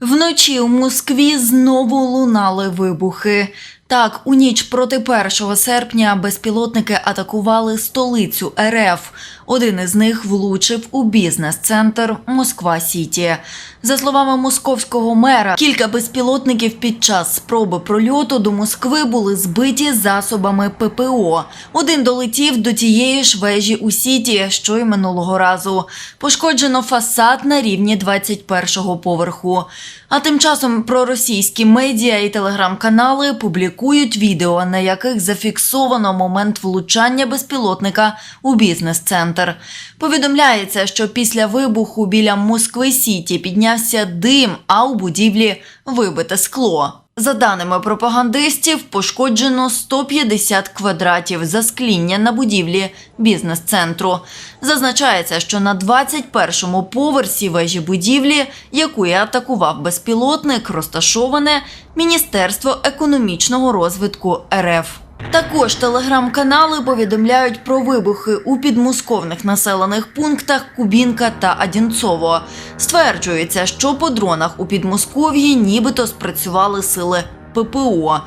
Вночі у Москві знову лунали вибухи. Так, у ніч проти 1 серпня безпілотники атакували столицю РФ. Один із них влучив у бізнес-центр Москва Сіті. За словами московського мера, кілька безпілотників під час спроби прольоту до Москви були збиті засобами ППО. Один долетів до тієї ж вежі у Сіті, що й минулого разу. Пошкоджено фасад на рівні 21-го поверху. А тим часом проросійські медіа і телеграм-канали публікують відео, на яких зафіксовано момент влучання безпілотника у бізнес-центр. Повідомляється, що після вибуху біля Москви Сіті піднявся дим, а у будівлі вибите скло. За даними пропагандистів, пошкоджено 150 квадратів заскління на будівлі бізнес-центру. Зазначається, що на 21-му поверсі вежі будівлі, яку і атакував безпілотник, розташоване Міністерство економічного розвитку РФ. Також телеграм-канали повідомляють про вибухи у підмосковних населених пунктах Кубінка та Адінцово. Стверджується, що по дронах у Підмосков'ї нібито спрацювали сили ППО.